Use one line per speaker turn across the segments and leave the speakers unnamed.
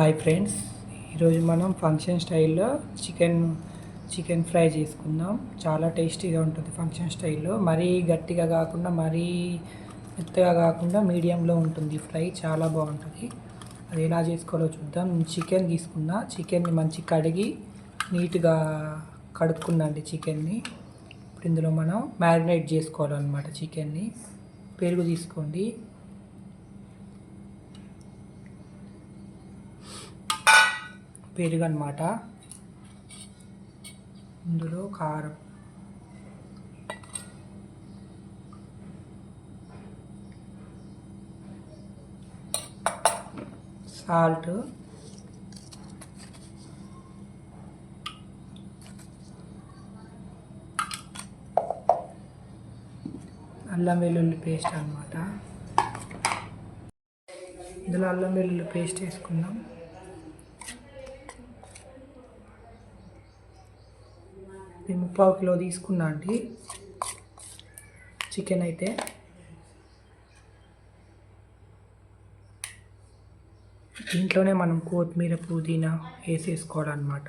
Hi friends ఈరోజు మనం function స్టైల్లో చికెన్ చికెన్ ఫ్రై చేసుకుందాం. చాలా టేస్టీగా ఉంటుంది ఫంక్షన్ స్టైల్లో మరీ గట్టిగా కాకుండా మరీ మెత్తగా కాకుండా మీడియంలో ఉంటుంది ఫ్రై చాలా బాగుంటుంది. అది ఎలా చేసుకోవాలో చూద్దాం. చికెన్ తీసుకున్నా చికెన్ని మంచి కడిగి నీట్గా కడుక్కున్నాండి చికెన్ని ఇప్పుడు ఇందులో మనం మ్యారినేట్ చేసుకోవాలన్నమాట చికెన్ని పెరుగు తీసుకోండి. పెరుగు అనమాట ఇందులో కారం. సాల్ట్. అల్లం వెల్లుల్లి పేస్ట్ అనమాట ఇందులో అల్లం వెల్లుల్లి పేస్ట్ వేసుకుందాం. ముప్పావు కిలో తీసుకున్నా అండి. చికెన్ అయితే. దీంట్లోనే మనం కొత్తిమీర పుదీనా వేసేసుకోవాలన్నమాట.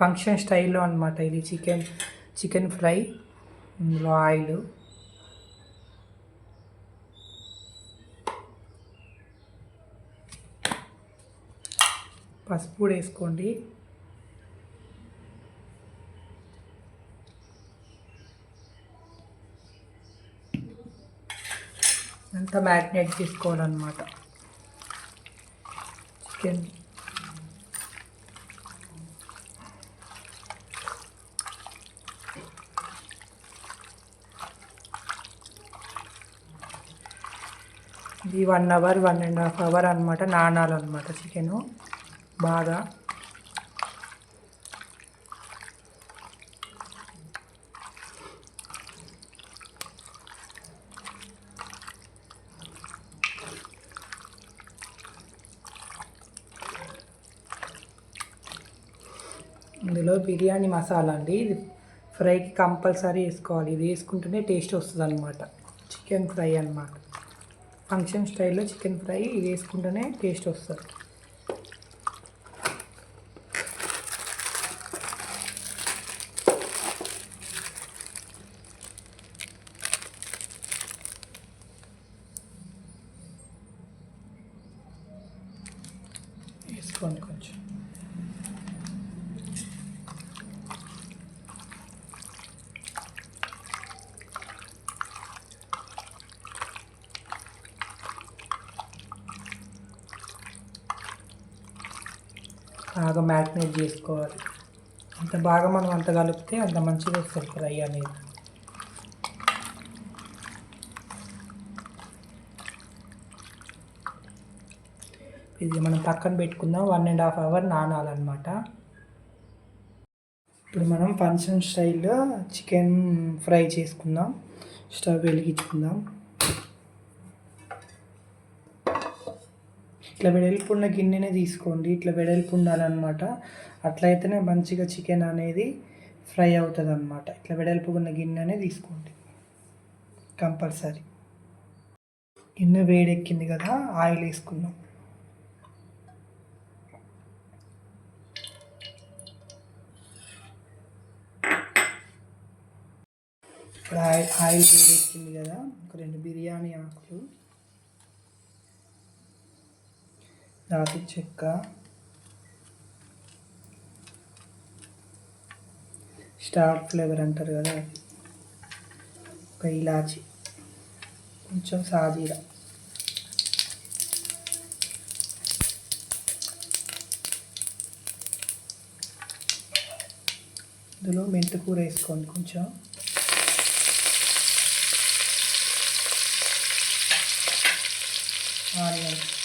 ఫంక్షన్ స్టైల్లో అనమాట ఇది చికెన్ చికెన్ ఫ్రై ఇందులో ఆయిల్. పసుపు వేసుకోండి. అంతా మ్యారినేట్ చేసుకోవాలన్నమాట చికెన్ ఇది one hour one and half hour అనమాట నానాలన్నమాట చికెను బాగా ఇందులో బిర్యానీ మసాలా అండి. ఇది ఫ్రైకి కంపల్సరీ వేసుకోవాలి. ఇది వేసుకుంటేనే టేస్ట్ వస్తుంది అనమాట చికెన్ ఫ్రై అనమాట ఫంక్షన్ స్టైల్లో చికెన్ ఫ్రై ఇది వేసుకుంటేనే టేస్ట్ వస్తుంది. వేసుకోండి కొంచెం. బాగా మ్యారినేట్ చేసుకోవాలి. అంత బాగా మనం అంత కలిపితే అంత మంచిగా వస్తుంది ఫ్రై అనేది. ఇది మనం పక్కన పెట్టుకుందాం. వన్ అండ్ హాఫ్ అవర్ నానాలన్నమాట. ఇప్పుడు మనం ఫంక్షన్ స్టైల్లో చికెన్ ఫ్రై చేసుకుందాం. స్టవ్ వెలిగించుకుందాం. ఇట్లా వెడల్పు ఉన్న గిన్నెనే తీసుకోండి. ఇట్లా వెడల్పు ఉండాలన్నమాట. అట్లయితేనే మంచిగా చికెన్ అనేది ఫ్రై అవుతుంది అనమాట ఇట్లా వెడల్పు ఉన్న గిన్నెనే తీసుకోండి. కంపల్సరీ. గిన్నె వేడెక్కింది కదా ఆయిల్ వేసుకున్నాం ఇప్పుడు ఆయిల్ ఆయిల్ వేడెక్కింది కదా ఒక రెండు బిర్యానీ ఆకులు. దాల్చిన చెక్క. స్టార్ ఫ్లేవర్ అంటారు కదా ఒక ఇలాచి. కొంచెం సాజీరా. ఇందులో మెంతికూర వేసుకోండి కొంచెం. ఆనియన్స్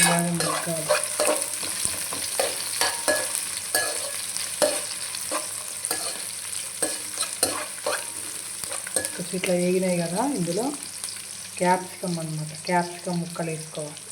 బాగా మగ్గాలి ఇట్లా వేగినాయి కదా ఇందులో. క్యాప్సికమ్ అనమాట క్యాప్సికమ్ ముక్కలు వేసుకోవాలి.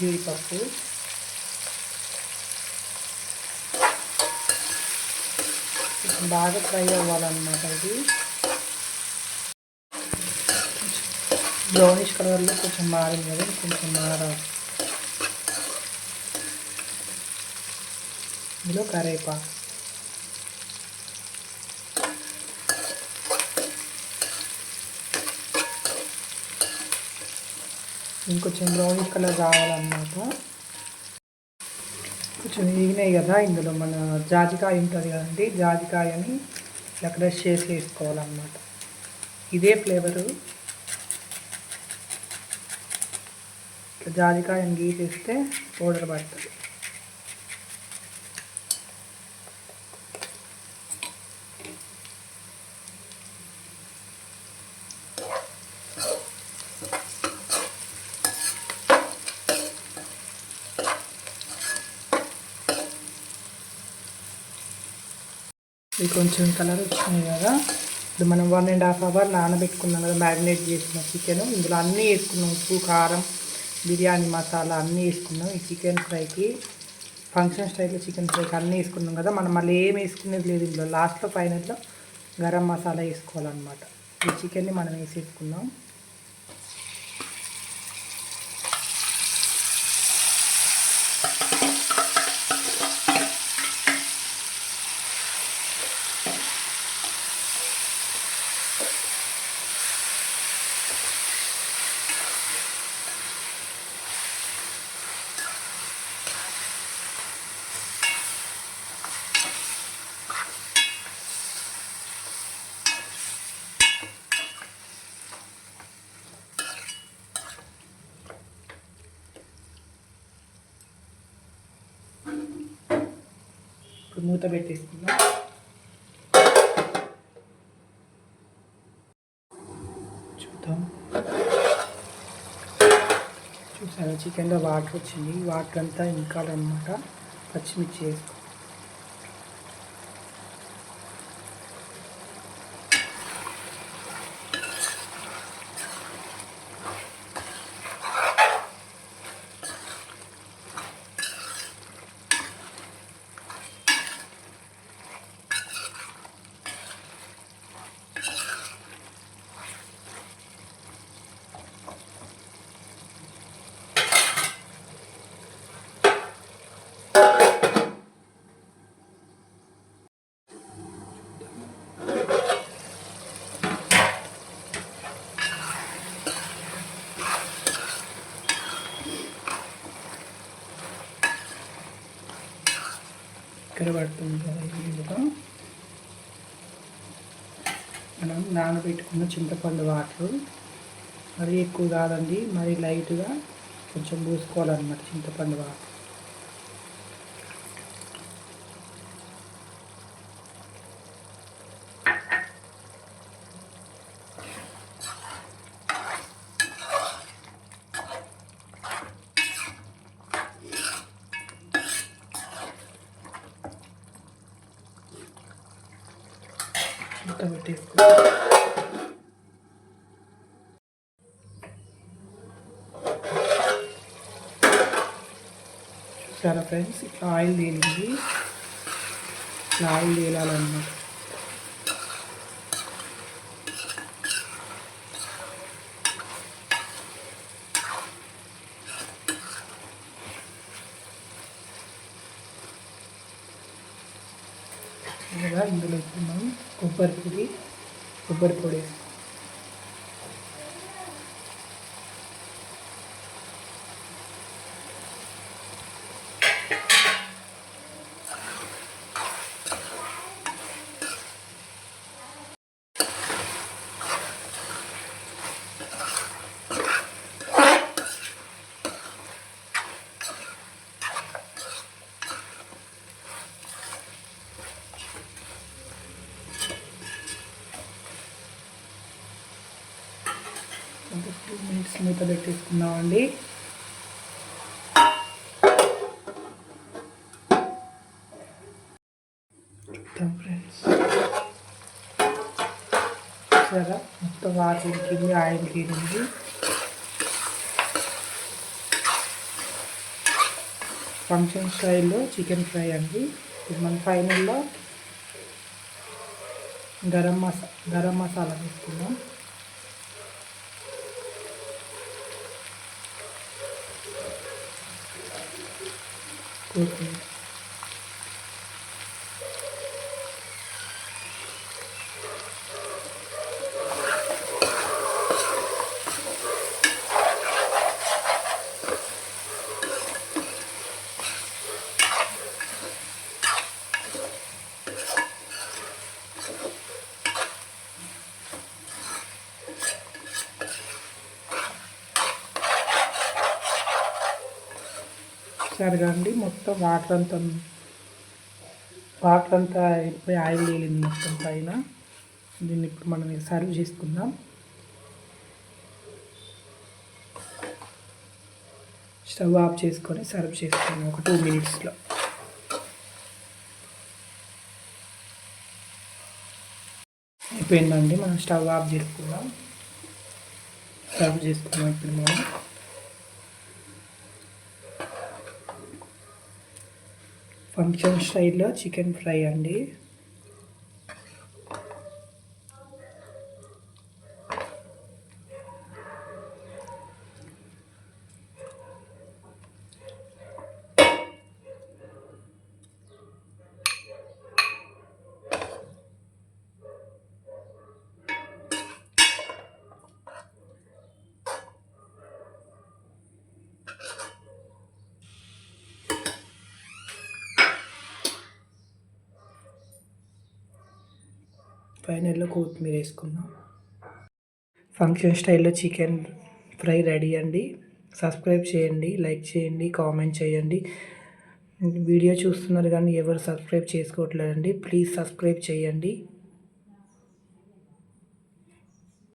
జీడిపప్పు. బాగా ఫ్రై అవ్వాలన్నమాట ఇది. బ్రౌనిష్ కలర్లో కొంచెం మారింది కదా కొంచెం మారాలి ఇందులో కరేపాకు. ఇంకొంచెం బ్రౌన్ కలర్ రావాలన్నమాట కొంచెం వేగినాయి కదా ఇందులో మన జాజికాయ ఉంటుంది కదండి జాజికాయని ఇలా క్రష్ చేసి వేసుకోవాలన్నమాట. ఇదే ఫ్లేవరు ఇట్లా జాజికాయని గీసేస్తే పౌడర్ పడుతుంది. ఇది కొంచెం కలర్ వచ్చింది కదా. ఇప్పుడు మనం వన్ అండ్ హాఫ్ అవర్ నానబెట్టుకున్నాం కదా మ్యారినేట్ చేసిన చికెన్ ఇందులో అన్నీ వేసుకున్నాం ఉప్పు కారం బిర్యానీ మసాలా అన్నీ వేసుకున్నాం. ఈ చికెన్ ఫ్రైకి ఫంక్షన్ స్టైల్లో చికెన్ ఫ్రైకి అన్నీ వేసుకున్నాం కదా. మనం మళ్ళీ ఏం వేసుకునేది లేదు ఇందులో. లాస్ట్లో ఫైనల్లో గరం మసాలా వేసుకోవాలన్నమాట. ఈ చికెన్ని మనం వేసేసుకున్నాం. ఇప్పుడు మూత పెట్టేసుకుందాం. చూద్దాం. చూసాను చికెన్లో వాటర్ వచ్చింది. వాటర్ అంతా ఇంకాలన్నమాట. పచ్చిమిర్చి వేసుకో ఇక్కడ పడుతుంది కదా మనం నానబెట్టుకున్న చింతపండు వాటర్. మరీ ఎక్కువ కాదండి మరీ లైట్గా కొంచెం పూసుకోవాలన్నమాట చింతపండు వాటర్. మూత పెట్టేసుకో చూసారా ఫ్రెండ్స్ ఇట్లా ఆయిల్ తేలింది ఇట్లా ఆయిల్ తేలాలన్నమాట ఇందులో ఇప్పుడు మనం కొబ్బరి పొడి కొబ్బరి పొడి మూత పెట్టేసుకుందామండి. ఫ్రెండ్స్. సరే మొత్తం వాటర్ ఉడికింది ఆయిల్ తీరింది ఫంక్షన్ స్టైల్లో చికెన్ ఫ్రై అండి. ఇప్పుడు మన ఫైనల్లో గరం మసా గరం మసాలా వేసుకుందాం కొత్తిమీర సరగండి మొత్తం వాటర్ అంతా వాటర్ అంతా అయిపోయి ఆయిల్ తేలింది మొత్తం పైన. దీన్ని ఇప్పుడు మనం సర్వ్ చేసుకుందాం. స్టవ్ ఆఫ్ చేసుకొని సర్వ్ చేసుకుని ఒక టూ మినిట్స్లో. అయిపోయిందండి. మనం స్టవ్ ఆఫ్ చేసుకుందాం. సర్వ్ చేసుకుందాం ఇప్పుడు మనం. ఫంక్షన్ స్టైల్లో చికెన్ ఫ్రై అండి. ఫైనల్లో కొత్తిమీర వేసుకుందాం ఫంక్షన్ స్టైల్లో చికెన్ ఫ్రై రెడీ అండి. సబ్స్క్రైబ్ చేయండి లైక్ చేయండి కామెంట్ చేయండి. వీడియో చూస్తున్నారు కానీ ఎవరు సబ్స్క్రైబ్ చేసుకోవట్లేదండి. ప్లీజ్ సబ్స్క్రైబ్ చేయండి.